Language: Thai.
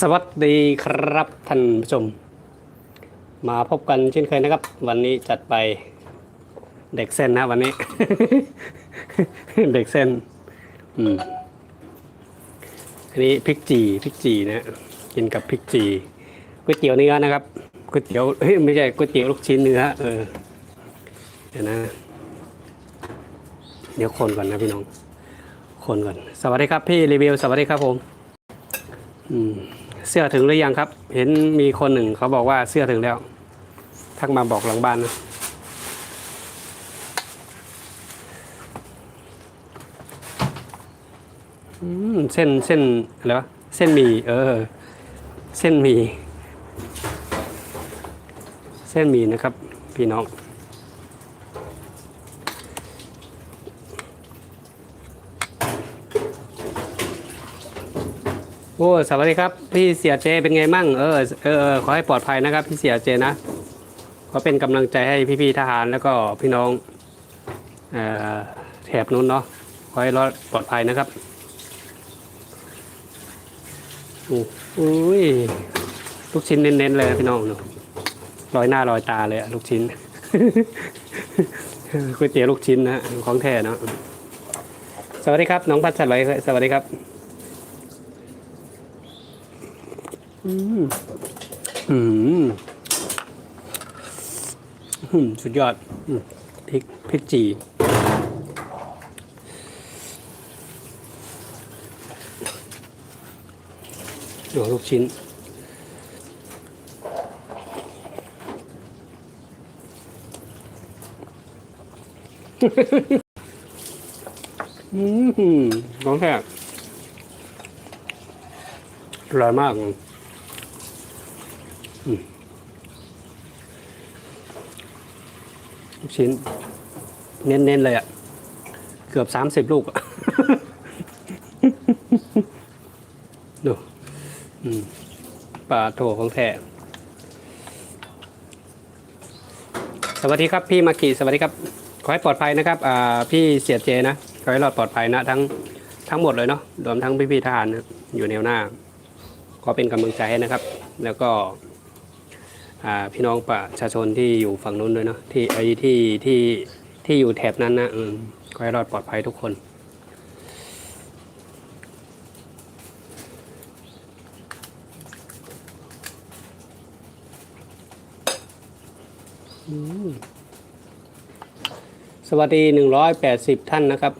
สวัสดีครับท่านผู้ชม มาพบกันเช่นเคยนะครับ วันนี้จัดไปเด็กเส้นนะวันนี้ เด็กเส้นอืมอันนี้พริกจีพริกจีนะกินกับพริกจีก๋วยเตี๋ยวเนื้อนะครับก๋วยเตี๋ยวเฮ้ยไม่ใช่ก๋วยเตี๋ยวลูกชิ้นเนื้อเออเดี๋ยวนะ เดี๋ยวคนก่อนนะพี่น้อง คนก่อน สวัสดีครับพี่รีวิวสวัสดีครับผมอืม เสื้อถึงหรือยังครับ เห็นมีคนหนึ่งเขาบอกว่าเสื้อถึงแล้ว ทักมาบอกหลังบ้านนะเส้นเส้นอะไรวะเส้นหมี่เออ เส้นหมี่เส้นหมี่นะครับ พี่น้อง โอ้สวัสดีครับ พี่เสียเจเป็นไงมั่งเออเออขอให้ปลอดภัยนะครับ พี่เสียเจนะขอเป็นกำลังใจให้พี่ๆทหารแล้วก็พี่น้องเออแถบนู้นเนาะขอให้รอดปลอดภัยนะครับอุ้ยลูกชิ้นเน้นๆเลยพี่น้องเนาะลอยหน้าลอยตาเลยลูกชิ้นก๋วยเตี๋ยวลูกชิ้นนะของแท้เนาะสวัสดีครับ น้องพัชรเลยสวัสดีครับ อืมอืมอืมสุดยอดอืมพริกพริกจีดูลูกชิ้น อืมน้องแท้อร่อยมากลู กชิ้น เน้นๆเลยอะ่ะ เกือบสามสิบลูกดูอืมปลาโถของแท้สวัสดีครับพี่มากิสวัสดีครับ ขอให้ปลอดภัยนะครับอ่าพี่เสียเจนะ ขอให้รอดปลอดภัยนะ ทั้งทั้งหมดเลยเนาะรวมทั้งพี่พี่ทหารนะอยู่แนวหน้า ขอเป็นกำลังใจให้นะครับ แล้วก็ พี่น้องประชาชนที่อยู่ฝั่งนู้นด้วยเนาะที่ไอ้ที่ที่ที่อยู่แถบนั้นนะอืมขอให้รอดปลอดภัยทุกคนสวัสดี 180 ท่านนะครับ